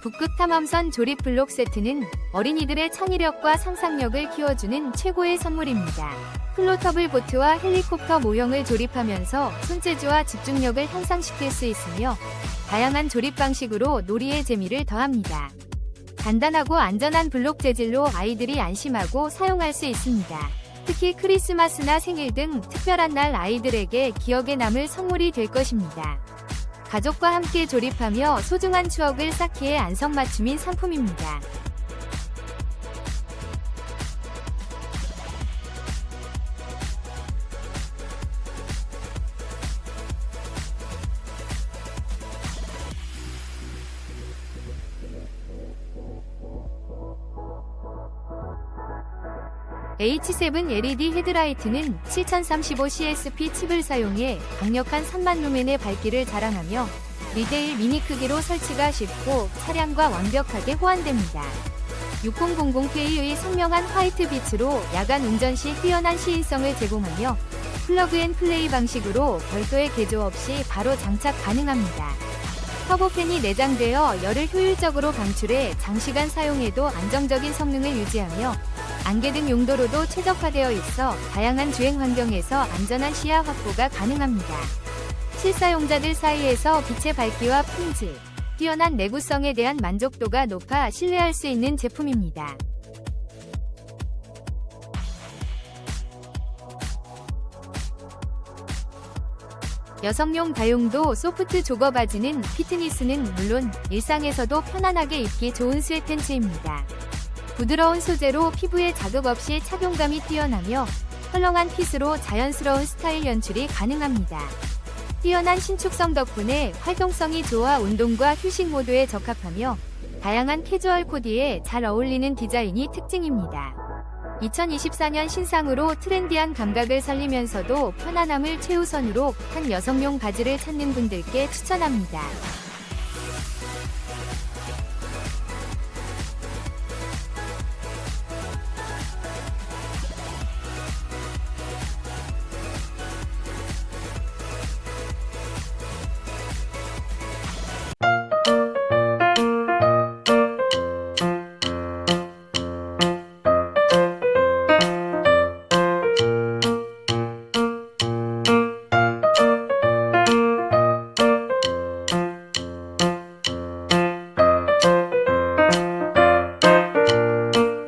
북극 탐험선 조립 블록 세트는 어린이들의 창의력과 상상력을 키워주는 최고의 선물입니다. 플로터블 보트와 헬리콥터 모형을 조립하면서 손재주와 집중력을 향상시킬 수 있으며 다양한 조립 방식으로 놀이의 재미를 더합니다. 간단하고 안전한 블록 재질로 아이들이 안심하고 사용할 수 있습니다. 특히 크리스마스나 생일 등 특별한 날 아이들에게 기억에 남을 선물이 될 것입니다. 가족과 함께 조립하며 소중한 추억을 쌓기에 안성맞춤인 상품입니다. H7 LED 헤드라이트는 7035 CSP 칩을 사용해 강력한 3만 루멘의 밝기를 자랑하며 리데일 미니 크기로 설치가 쉽고 차량과 완벽하게 호환됩니다. 6000K의 선명한 화이트 빛으로 야간 운전 시 뛰어난 시인성을 제공하며 플러그앤 플레이 방식으로 별도의 개조 없이 바로 장착 가능합니다. 터보팬이 내장되어 열을 효율적으로 방출해 장시간 사용해도 안정적인 성능을 유지하며 안개 등 용도로도 최적화되어 있어 다양한 주행 환경에서 안전한 시야 확보가 가능합니다. 실사용자들 사이에서 빛의 밝기와 품질, 뛰어난 내구성에 대한 만족도가 높아 신뢰할 수 있는 제품입니다. 여성용 다용도 소프트 조거 바지는 피트니스는 물론 일상에서도 편안하게 입기 좋은 스웨트팬츠입니다. 부드러운 소재로 피부에 자극 없이 착용감이 뛰어나며 헐렁한 핏으로 자연스러운 스타일 연출이 가능합니다. 뛰어난 신축성 덕분에 활동성이 좋아 운동과 휴식 모드에 적합하며 다양한 캐주얼 코디에 잘 어울리는 디자인이 특징입니다. 2024년 신상으로 트렌디한 감각을 살리면서도 편안함을 최우선으로 한 여성용 바지를 찾는 분들께 추천합니다.